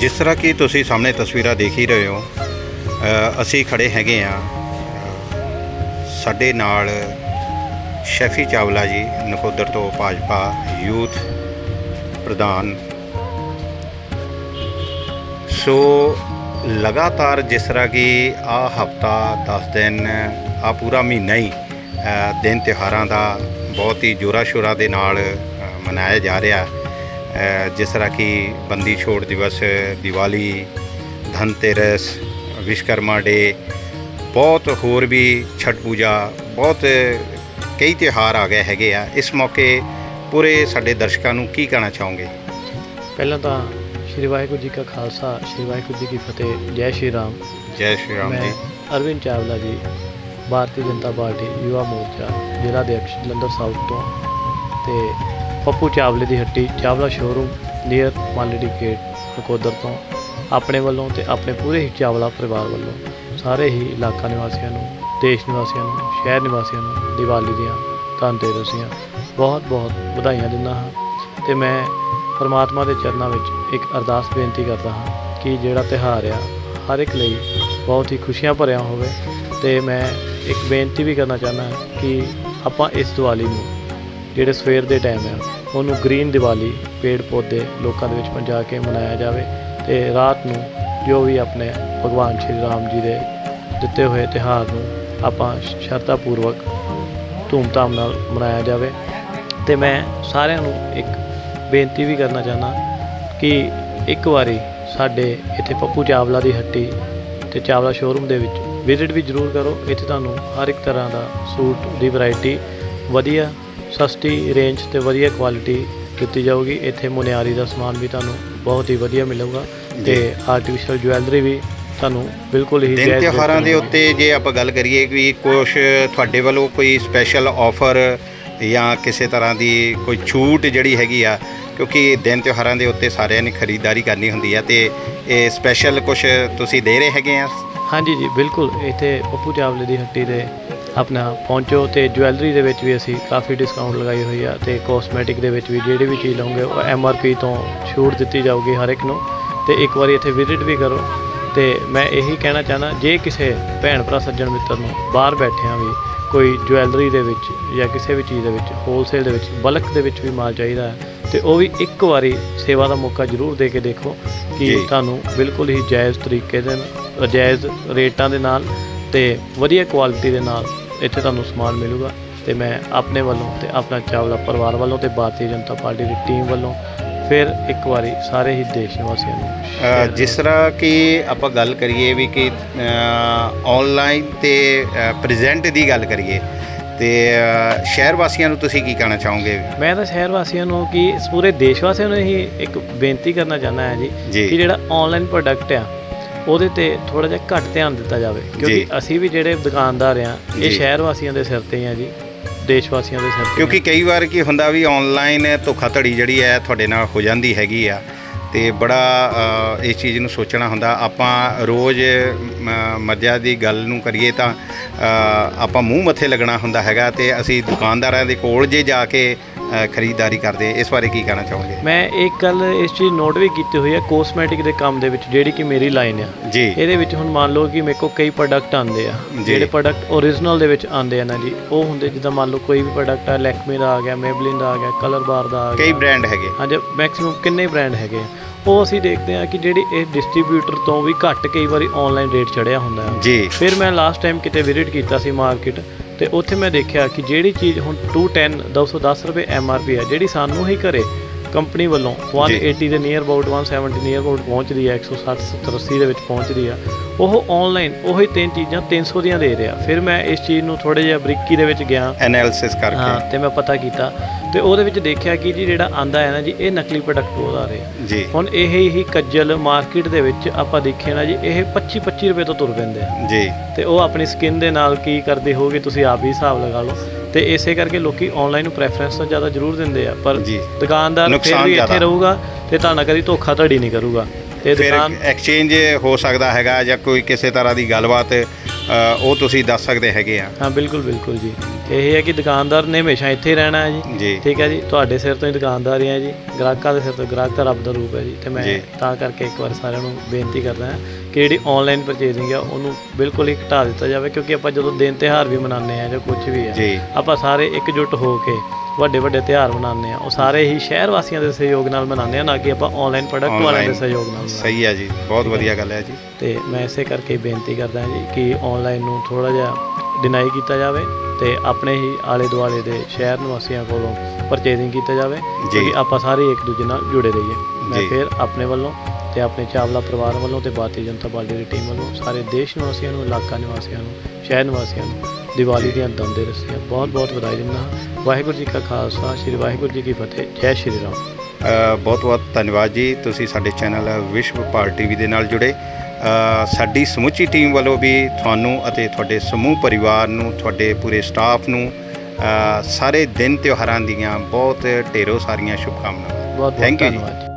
ਜਿਸ ਤਰ੍ਹਾਂ ਕਿ ਤੁਸੀਂ ਸਾਹਮਣੇ ਤਸਵੀਰਾਂ ਦੇਖ ਹੀ ਰਹੇ ਹੋ ਅਸੀਂ ਖੜੇ ਹੈਗੇ ਆ ਸਾਡੇ ਨਾਲ ਸ਼ੈਫੀ ਚਾਵਲਾ ਜੀ ਨਕੋਦਰ ਤੋਂ ਭਾਜਪਾ ਯੂਥ ਪ੍ਰਧਾਨ। ਸੋ ਲਗਾਤਾਰ ਜਿਸ ਤਰ੍ਹਾਂ ਕਿ ਆ ਹਫਤਾ 10 ਦਿਨ ਆ ਪੂਰਾ ਮਹੀਨਾ ਹੀ ਦਿਨ ਤਿਉਹਾਰਾਂ ਦਾ ਬਹੁਤ ਹੀ ਜੋਰਾ ਸ਼ੋਰਾ ਦੇ ਨਾਲ ਮਨਾਇਆ ਜਾ ਰਿਹਾ। ਅ, ਜਿਸ ਤਰ੍ਹਾਂ ਕਿ ਬੰਦੀ ਛੋੜ ਦਿਵਸ ਦੀਵਾਲੀ ਧਨਤੇਰਸ ਵਿਸ਼ਕਰਮਾ ਡੇ ਬਹੁਤ ਹੋਰ ਵੀ ਛਠ ਪੂਜਾ ਬਹੁਤ ਕਈ ਤਿਉਹਾਰ ਆ ਗਏ ਹੈਗੇ ਆ। ਇਸ ਮੌਕੇ ਪੂਰੇ ਸਾਡੇ ਦਰਸ਼ਕਾਂ ਨੂੰ ਕੀ ਕਹਿਣਾ ਚਾਹੋਗੇ? ਪਹਿਲਾਂ ਤਾਂ ਸ਼੍ਰੀ ਵਾਹਿਗੁਰੂ ਜੀ ਕਾ ਖਾਲਸਾ ਸ਼੍ਰੀ ਵਾਹਿਗੁਰੂ ਜੀ ਕੀ ਫਤਿਹ ਜੈ ਸ਼੍ਰੀ ਰਾਮ। ਜੈ ਸ਼੍ਰੀ ਰਾਮ ਜੀ। ਅਰਵਿੰਦ ਚਾਵਲਾ ਜੀ ਭਾਰਤੀ ਜਨਤਾ ਪਾਰਟੀ ਯੁਵਾ ਮੋਰਚਾ ਜ਼ਿਲ੍ਹਾ ਅਧਿਕਸ਼ ਜਲੰਧਰ ਸਾਊਥ ਤੋਂ। ਤੇ ਪੱਪੂ ਚਾਵਲੇ ਦੀ ਹੱਟੀ, Chawla showroom near Malri gate Nakodar ਤੋਂ ਆਪਣੇ ਵੱਲੋਂ ਤੇ ਆਪਣੇ ਪੂਰੇ ਹੀ ਚਾਵਲਾ ਪਰਿਵਾਰ ਵੱਲੋਂ ਸਾਰੇ ਹੀ ਇਲਾਕਾ ਨਿਵਾਸੀਆਂ ਨੂੰ, ਦੇਸ਼ ਨਿਵਾਸੀਆਂ ਨੂੰ, ਸ਼ਹਿਰ ਨਿਵਾਸੀਆਂ ਨੂੰ ਦੀਵਾਲੀ ਦੀਆਂ ਧਨਤੇਰਸ ਬਹੁਤ ਬਹੁਤ ਵਧਾਈਆਂ ਦਿੰਦਾ ਹਾਂ ਤੇ ਮੈਂ ਪਰਮਾਤਮਾ ਦੇ ਚਰਨਾਂ ਵਿੱਚ ਇੱਕ ਅਰਦਾਸ ਬੇਨਤੀ ਕਰਦਾ ਹਾਂ ਕਿ ਜਿਹੜਾ ਤਿਉਹਾਰ ਆ, ਹਰ ਇੱਕ ਲਈ ਬਹੁਤ ਹੀ ਖੁਸ਼ੀਆਂ ਭਰਿਆ ਹੋਵੇ ਤੇ ਮੈਂ ਇੱਕ ਬੇਨਤੀ ਵੀ ਕਰਨਾ ਚਾਹੁੰਦਾ ਕਿ ਆਪਾਂ ਇਸ ਦੀਵਾਲੀ ਨੂੰ ਜਿਹੜੇ ਸਵੇਰ ਦੇ ਟਾਈਮ ਆ, ਉਹਨੂੰ ਗ੍ਰੀਨ ਦੀਵਾਲੀ ਪੇੜ ਪੌਦੇ ਲੋਕਾਂ ਦੇ ਵਿੱਚ ਪਹੁੰਚਾ ਕੇ ਮਨਾਇਆ ਜਾਵੇ ਤੇ ਰਾਤ ਨੂੰ ਜੋ ਵੀ ਆਪਣੇ ਭਗਵਾਨ ਸ਼੍ਰੀ ਰਾਮ ਜੀ ਦੇ ਦਿੱਤੇ ਹੋਏ ਤਿਉਹਾਰ ਨੂੰ ਆਪਾਂ ਸ਼ਰਧਾ ਪੂਰਵਕ ਧੂਮਧਾਮ ਨਾਲ ਮਨਾਇਆ ਜਾਵੇ। ਤੇ ਮੈਂ ਸਾਰਿਆਂ ਨੂੰ ਇੱਕ ਬੇਨਤੀ ਵੀ ਕਰਨਾ ਚਾਹੁੰਦਾ ਕਿ ਇੱਕ ਵਾਰੀ ਸਾਡੇ ਇੱਥੇ ਪੱਪੂ ਚਾਵਲਾ ਦੀ ਹੱਟੀ ਤੇ ਚਾਵਲਾ ਸ਼ੋਰੂਮ ਦੇ ਵਿੱਚ ਵਿਜ਼ਿਟ ਵੀ ਜ਼ਰੂਰ ਕਰੋ। ਇੱਥੇ ਤੁਹਾਨੂੰ ਹਰ ਇੱਕ ਤਰ੍ਹਾਂ ਦਾ ਸੂਟ ਦੀ ਵੈਰਾਈਟੀ ਵਧੀਆ ਸਸਤੀ ਰੇਂਜ ਤੇ ਵਧੀਆ ਕੁਆਲਿਟੀ ਦਿੱਤੀ ਜਾਊਗੀ। ਇੱਥੇ ਮੁਨਿਆਰੀ ਦਾ ਸਮਾਨ ਵੀ ਤੁਹਾਨੂੰ ਬਹੁਤ ਹੀ ਵਧੀਆ ਮਿਲੂਗਾ ਤੇ ਆਰਟੀਫੀਸ਼ੀਅਲ ਜੁਐਲਰੀ ਵੀ ਤੁਹਾਨੂੰ ਬਿਲਕੁਲ ਹੀ ਦਿਨ ਤਿਉਹਾਰਾਂ ਦੇ ਉੱਤੇ ਜੇ ਆਪਾਂ ਗੱਲ ਕਰੀਏ ਕਿ ਕੁਝ ਤੁਹਾਡੇ ਵੱਲੋਂ ਕੋਈ ਸਪੈਸ਼ਲ ਆਫਰ ਜਾਂ ਕਿਸੇ ਤਰ੍ਹਾਂ ਦੀ ਕੋਈ ਛੂਟ ਜਿਹੜੀ ਹੈਗੀ ਆ ਕਿਉਂਕਿ ਦਿਨ ਤਿਉਹਾਰਾਂ ਦੇ ਉੱਤੇ ਸਾਰਿਆਂ ਨੇ ਖਰੀਦਦਾਰੀ ਕਰਨੀ ਹੁੰਦੀ ਆ ਤੇ ਇਹ ਸਪੈਸ਼ਲ ਕੁਝ ਤੁਸੀਂ ਦੇ ਰਹੇ ਹੈਗੇ ਆ? ਹਾਂਜੀ ਜੀ ਬਿਲਕੁਲ। ਇੱਥੇ ਪੱਪੂ ਚਾਵਲੇ ਦੀ ਹੱਟੀ ਦੇ ਆਪਣਾ ਪਹੁੰਚੋ ਤੇ ਜੁਐਲਰੀ ਦੇ ਵਿੱਚ ਵੀ ਅਸੀਂ ਕਾਫੀ ਡਿਸਕਾਊਂਟ ਲਗਾਈ ਹੋਈ ਆ ਤੇ ਕਾਸਮੈਟਿਕ ਦੇ ਵਿੱਚ ਵੀ ਜਿਹੜੀ ਵੀ ਚੀਜ਼ ਲਓਗੇ ਉਹ ਐਮ ਆਰ ਪੀ ਤੋਂ ਛੂਟ ਦਿੱਤੀ ਜਾਊਗੀ ਹਰ ਇੱਕ ਨੂੰ ਤੇ ਇੱਕ ਵਾਰੀ ਇੱਥੇ ਵਿਜ਼ਿਟ ਵੀ ਕਰੋ ਤੇ ਮੈਂ ਇਹੀ ਕਹਿਣਾ ਚਾਹਨਾ ਜੇ ਕਿਸੇ ਭੈਣ ਭਰਾ ਸੱਜਣ ਮਿੱਤਰ ਨੂੰ ਬਾਹਰ ਬੈਠਿਆਂ ਵੀ ਕੋਈ ਜੁਐਲਰੀ ਦੇ ਵਿੱਚ ਜਾਂ ਕਿਸੇ ਵੀ ਚੀਜ਼ ਦੇ ਵਿੱਚ ਹੋਲਸੇਲ ਦੇ ਵਿੱਚ ਬਲਕ ਦੇ ਵਿੱਚ ਵੀ ਮਾਲ ਚਾਹੀਦਾ ਹੈ ਤੇ ਉਹ ਵੀ ਇੱਕ ਵਾਰੀ ਸੇਵਾ ਦਾ ਮੌਕਾ ਜ਼ਰੂਰ ਦੇ ਕੇ ਦੇਖੋ ਕਿ। ਤੁਹਾਨੂੰ ਬਿਲਕੁਲ ਹੀ ਜਾਇਜ਼ ਤਰੀਕੇ ਦੇ ਨਾਲ ਜਾਇਜ਼ ਰੇਟਾਂ ਦੇ ਨਾਲ ਤੇ ਵਧੀਆ ਕੁਆਲਿਟੀ ਦੇ ਨਾਲ ਇੱਥੇ ਤੁਹਾਨੂੰ ਸਮਾਨ ਮਿਲੂਗਾ ਤੇ ਮੈਂ ਆਪਣੇ ਵੱਲੋਂ ਤੇ ਆਪਣਾ ਚਾਵਲਾ ਪਰਿਵਾਰ ਵੱਲੋਂ ਤੇ ਭਾਰਤੀ ਜਨਤਾ ਪਾਰਟੀ ਦੀ ਟੀਮ ਵੱਲੋਂ ਫਿਰ ਇੱਕ ਵਾਰੀ ਸਾਰੇ ਹੀ ਦੇਸ਼ ਨਿਵਾਸੀਆਂ ਨੂੰ ਜਿਸ ਤਰ੍ਹਾਂ ਕਿ ਆਪਾਂ ਗੱਲ ਕਰੀਏ ਵੀ ਕਿ ਆਨਲਾਈਨ ਤੇ ਪ੍ਰੈਜ਼ੈਂਟ ਦੀ ਗੱਲ ਕਰੀਏ ਤੇ ਸ਼ਹਿਰ ਵਾਸੀਆਂ ਨੂੰ ਤੁਸੀਂ ਕੀ ਕਹਿਣਾ ਚਾਹੋਗੇ ਮੈਂ ਤਾਂ ਸ਼ਹਿਰ ਵਾਸੀਆਂ ਨੂੰ ਕਿ ਇਸ ਪੂਰੇ ਦੇਸ਼ ਵਾਸੀਆਂ ਨੂੰ ਹੀ ਇੱਕ ਬੇਨਤੀ ਕਰਨਾ ਚਾਹੁੰਦਾ ਹਾਂ ਜੀ ਜੀ। ਕਿ ਜਿਹੜਾ ਆਨਲਾਈਨ ਪ੍ਰੋਡਕਟ ਆ ਉਹਦੇ ਤੇ ਥੋੜਾ ਜਿਹਾ ਘੱਟ ਧਿਆਨ ਦਿੱਤਾ ਜਾਵੇ ਕਿਉਂਕਿ। ਅਸੀਂ ਵੀ ਜਿਹੜੇ ਦੁਕਾਨਦਾਰ ਆ ਇਹ। ਸ਼ਹਿਰ ਵਾਸੀਆਂ ਦੇ ਸਿਰ ਤੇ ਆ ਜੀ ਦੇਸ਼ ਵਾਸੀਆਂ ਦੇ ਸਿਰ ਤੇ ਕਿਉਂਕਿ ਕਈ ਵਾਰ ਕੀ ਹੁੰਦਾ ਵੀ ਆਨਲਾਈਨ ਧੋਖਾਧੜੀ ਜਿਹੜੀ ਹੈ ਤੁਹਾਡੇ ਨਾਲ ਹੋ ਜਾਂਦੀ ਹੈਗੀ ਆ ਤੇ ਬੜਾ ਇਸ ਚੀਜ਼ ਨੂੰ ਸੋਚਣਾ ਹੁੰਦਾ ਆਪਾਂ ਰੋਜ਼ ਮੱਝਾਂ ਦੀ ਗੱਲ ਨੂੰ ਕਰੀਏ ਤਾਂ ਆਪਾਂ ਮੂੰਹ ਮੱਥੇ ਲੱਗਣਾ ਹੁੰਦਾ ਹੈਗਾ ਤੇ ਅਸੀਂ ਦੁਕਾਨਦਾਰਾਂ ਦੇ ਕੋਲ ਜੇ ਜਾ ਕੇ ਖਰੀਦਦਾਰੀ ਕਰਦੇ ਇਸ ਬਾਰੇ ਕੀ ਕਹਿਣਾ ਚਾਹੋਗੇ? ਮੈਂ ਇੱਕ ਗੱਲ ਇਸ ਚੀਜ਼ ਨੋਟ ਵੀ ਕੀਤੀ ਹੋਈ ਹੈ ਕੋਸਮੈਟਿਕ ਦੇ ਕੰਮ ਦੇ ਵਿੱਚ ਜਿਹੜੀ ਕਿ ਮੇਰੀ ਲਾਈਨ ਆ। ਜੀ। ਇਹਦੇ ਵਿੱਚ ਹੁਣ ਮੰਨ ਲਓ ਕਿ ਮੇਰੇ ਕੋਲ ਕਈ ਪ੍ਰੋਡਕਟ ਆਉਂਦੇ ਆ। ਜਿਹੜੇ ਪ੍ਰੋਡਕਟ ਓਰੀਜਨਲ ਦੇ ਵਿੱਚ ਆਉਂਦੇ ਆ ਨਾ ਜੀ ਉਹ ਹੁੰਦੇ ਜਿੱਦਾਂ ਮੰਨ ਲਓ ਕੋਈ ਵੀ ਪ੍ਰੋਡਕਟ ਆ ਲੈਕਮੇ ਦਾ ਆ ਗਿਆ ਮੇਬਲਿਨ ਦਾ ਆ ਗਿਆ ਕਲਰ ਬਾਰ ਦਾ ਆ ਕਈ ਗਿਆ। ਬ੍ਰਾਂਡ ਹੈਗੇ। ਹਾਂਜੀ ਮੈਕਸਿਮਮ ਕਿੰਨੇ ਬ੍ਰਾਂਡ ਹੈਗੇ ਆ? ਉਹ ਅਸੀਂ ਦੇਖਦੇ ਆ ਕਿ ਜਿਹੜੀ ਇਹ ਡਿਸਟ੍ਰੀਬਿਊਟਰ ਤੋਂ ਵੀ ਘੱਟ ਕਈ ਵਾਰੀ ਆਨਲਾਈਨ ਰੇਟ ਚੜਿਆ ਹੁੰਦਾ ਹੈ ਜੀ। ਫਿਰ ਮੈਂ ਲਾਸਟ ਟਾਈਮ ਕਿਤੇ ਵਿਜ਼ਿਟ ਕੀਤਾ ਸੀ ਮਾਰਕੀਟ ਤੇ ਉੱਥੇ ਮੈਂ ਦੇਖਿਆ ਕਿ ਜਿਹੜੀ ਚੀਜ਼ ਹੁਣ 210 210 ਰੁਪਏ ਐੱਮ ਆਰ ਪੀ ਹੈ ਜਿਹੜੀ ਸਾਨੂੰ ਹੀ ਘਰੇ ਕੰਪਨੀ ਵੱਲੋਂ 180 ਦੇ ਨੀਅਰ ਅਬਾਊਟ 170 ਨੀਅਰ ਅਬਾਊਟ ਪਹੁੰਚਦੀ ਹੈ 160 70 80 ਦੇ ਵਿੱਚ ਪਹੁੰਚਦੀ ਆ। ਉਹ ਆਨਲਾਈਨ ਉਹੀ ਤਿੰਨ ਚੀਜ਼ਾਂ 300 ਦੀਆਂ ਦੇ ਰਿਹਾ। ਫਿਰ ਮੈਂ ਇਸ ਚੀਜ਼ ਨੂੰ ਥੋੜੇ ਜਿਹਾ ਬਰੀਕੀ ਦੇ ਵਿੱਚ ਗਿਆ। ਐਨਾਲਿਸਿਸ ਹਾਂ ਕਰਕੇ ਤੇ ਮੈਂ ਪਤਾ ਕੀਤਾ। ਤੇ ਉਹਦੇ ਵਿੱਚ ਦੇਖਿਆ ਕਿ ਜੀ ਜਿਹੜਾ ਆਂਦਾ ਹੈ ਨਾ ਜੀ ਇਹ ਨਕਲੀ ਪ੍ਰੋਡਕਟ ਉਹ ਆ ਰਹੇ। ਜੀ। ਹੁਣ ਇਹ ਹੀ ਕੱਜਲ ਮਾਰਕੀਟ ਦੇ ਵਿੱਚ ਆਪਾਂ ਦੇਖਿਆ ਨਾ ਜੀ ਇਹ 25 25 ਰੁਪਏ ਤੋਂ ਤੁਰ ਪੈਂਦੇ ਆ। ਜੀ। ਤੇ ਉਹ ਆਪਣੀ ਸਕਿਨ ਦੇ ਨਾਲ ਕੀ ਕਰਦੇ ਹੋਗੇ ਤੁਸੀਂ ਆਪ ਹੀ ਹਿਸਾਬ ਲਗਾ ਲਓ। ਤੇ ਇਸੇ ਕਰਕੇ ਲੋਕੀ ਆਨਲਾਈਨ ਨੂੰ ਪ੍ਰੈਫਰੈਂਸ ਤਾਂ ਜ਼ਿਆਦਾ ਜ਼ਰੂਰ ਦਿੰਦੇ ਆ ਪਰ ਜੀ। ਦੁਕਾਨਦਾਰ ਫਿਰ ਨੁਕਸਾਨ ਵੀ ਇੱਥੇ ਜ਼ਿਆਦਾ। ਰਹੂਗਾ ਤੇ ਤਾਂ ਨਾ ਕਦੀ ਧੋਖਾਧੜੀ ਨਹੀਂ ਕਰੂਗਾ। ਤੇ ਫਿਰ ਦੁਕਾਨ ਐਕਸਚੇਂਜ ਹੋ ਸਕਦਾ ਹੈਗਾ ਜਾਂ ਕੋਈ ਕਿਸੇ ਤਰ੍ਹਾਂ ਦੀ ਗੱਲਬਾਤ ਅ, ਉਹ ਤੁਸੀਂ ਦੱਸ ਸਕਦੇ ਹੈਗੇ ਆ। ਹਾਂ ਬਿਲਕੁਲ ਬਿਲਕੁਲ ਜੀ। ਇਹ ਹੈ ਕਿ ਦੁਕਾਨਦਾਰ ਨੇ ਹਮੇਸ਼ਾ ਇੱਥੇ ਹੀ ਰਹਿਣਾ ਹੈ ਜੀ। ਜੀ। ਠੀਕ ਹੈ ਜੀ। ਤੁਹਾਡੇ ਸਿਰ ਤੋਂ ਹੀ ਦੁਕਾਨਦਾਰੀ ਹੈ ਜੀ। ਗ੍ਰਾਹਕਾਂ ਦੇ ਸਿਰ ਤੋਂ ਗ੍ਰਾਹਕ ਤਾਂ ਰੱਬ ਦਾ ਰੂਪ ਹੈ ਜੀ। ਤੇ ਮੈਂ ਜੀ। ਤਾਂ ਕਰਕੇ ਇੱਕ ਵਾਰ ਸਾਰਿਆਂ ਨੂੰ ਬੇਨਤੀ ਕਰਦਾ ਹਾਂ ਕਿ ਜਿਹੜੀ ਆਨਲਾਈਨ ਪਰਚੇਜ਼ਿੰਗ ਆ ਉਹਨੂੰ ਬਿਲਕੁਲ ਹੀ ਘਟਾ ਦਿੱਤਾ ਜਾਵੇ ਕਿਉਂਕਿ ਆਪਾਂ ਜਦੋਂ ਦਿਨ ਤਿਉਹਾਰ ਵੀ ਮਨਾਉਂਦੇ ਆ ਜਾਂ ਕੁਝ ਵੀ ਜੀ। ਆਪਾਂ ਸਾਰੇ ਇਕਜੁੱਟ ਹੋ ਕੇ ਵੱਡੇ ਵੱਡੇ ਤਿਉਹਾਰ ਮਨਾਉਂਦੇ ਆ ਉਹ ਸਾਰੇ ਹੀ ਸ਼ਹਿਰ ਵਾਸੀਆਂ ਦੇ ਸਹਿਯੋਗ ਨਾਲ ਮਨਾਉਂਦੇ ਆ ਨਾ ਕਿ ਆਪਾਂ ਆਨਲਾਈਨ ਪ੍ਰੋਡਕਟ ਵਾਲਿਆਂ ਦੇ ਸਹਿਯੋਗ ਨਾਲ ਸਹੀ ਹੈ ਜੀ ਬਹੁਤ ਵਧੀਆ ਗੱਲ ਹੈ ਜੀ। ਤੇ ਮੈਂ ਇਸੇ ਕਰਕੇ ਬੇਨਤੀ ਕਰਦਾ ਹਾਂ ਜੀ ਕਿ ਆਨਲਾਈਨ ਨੂੰ ਥੋੜਾ ਜਿਹਾ ਡਿਨਾਈ ਕੀਤਾ ਜਾਵੇ ਤੇ ਆਪਣੇ ਹੀ ਆਲੇ ਦੁਆਲੇ ਦੇ ਸ਼ਹਿਰ ਨਿਵਾਸੀਆਂ ਕੋਲੋਂ ਪਰਚੇਜ਼ਿੰਗ ਕੀਤਾ ਜਾਵੇ ਕਿਉਂਕਿ ਆਪਾਂ ਸਾਰੇ ਇੱਕ ਦੂਜੇ ਨਾਲ ਜੁੜੇ ਰਹੀਏ। ਮੈਂ। ਫਿਰ ਆਪਣੇ ਵੱਲੋਂ ਤੇ ਆਪਣੇ ਚਾਵਲਾ ਪਰਿਵਾਰ ਵੱਲੋਂ ਤੇ ਭਾਰਤੀ ਜਨਤਾ ਪਾਰਟੀ ਦੀ ਟੀਮ ਵੱਲੋਂ ਸਾਰੇ ਦੇਸ਼ ਨਿਵਾਸੀਆਂ ਨੂੰ ਇਲਾਕਾ ਨਿਵਾਸੀਆਂ ਨੂੰ ਸ਼ਹਿਰ ਨਿਵਾਸੀਆਂ ਨੂੰ ਦੀਵਾਲੀ ਦੀਆਂ ਦੰਦੇ ਰਸੀਆਂ। ਬਹੁਤ ਬਹੁਤ ਵਧਾਈ ਦਿੰਦਾ ਵਾਹਿਗੁਰੂ ਜੀ ਕਾ ਖਾਲਸਾ ਸ੍ਰੀ ਵਾਹਿਗੁਰੂ ਜੀ ਕੀ ਫਤਿਹ। ਜੈ ਸ਼੍ਰੀ ਰਾਮ। ਬਹੁਤ ਬਹੁਤ ਧੰਨਵਾਦ ਜੀ। ਤੁਸੀਂ ਸਾਡੇ ਚੈਨਲ ਵਿਸ਼ਵ ਭਾਰਤ ਟੀਵੀ ਦੇ ਨਾਲ ਜੁੜੇ। ਸਾਡੀ ਸਮੁੱਚੀ ਟੀਮ ਵੱਲੋਂ ਵੀ ਤੁਹਾਨੂੰ ਅਤੇ ਤੁਹਾਡੇ ਸਮੂਹ ਪਰਿਵਾਰ ਨੂੰ ਤੁਹਾਡੇ ਪੂਰੇ ਸਟਾਫ ਨੂੰ ਸਾਰੇ ਦਿਨ ਤਿਉਹਾਰਾਂ ਦੀਆਂ ਬਹੁਤ ਢੇਰੋਂ ਸਾਰੀਆਂ ਸ਼ੁਭਕਾਮਨਾਵਾਂ। ਜੀ। ਧੰਨਵਾਦ ਜੀ।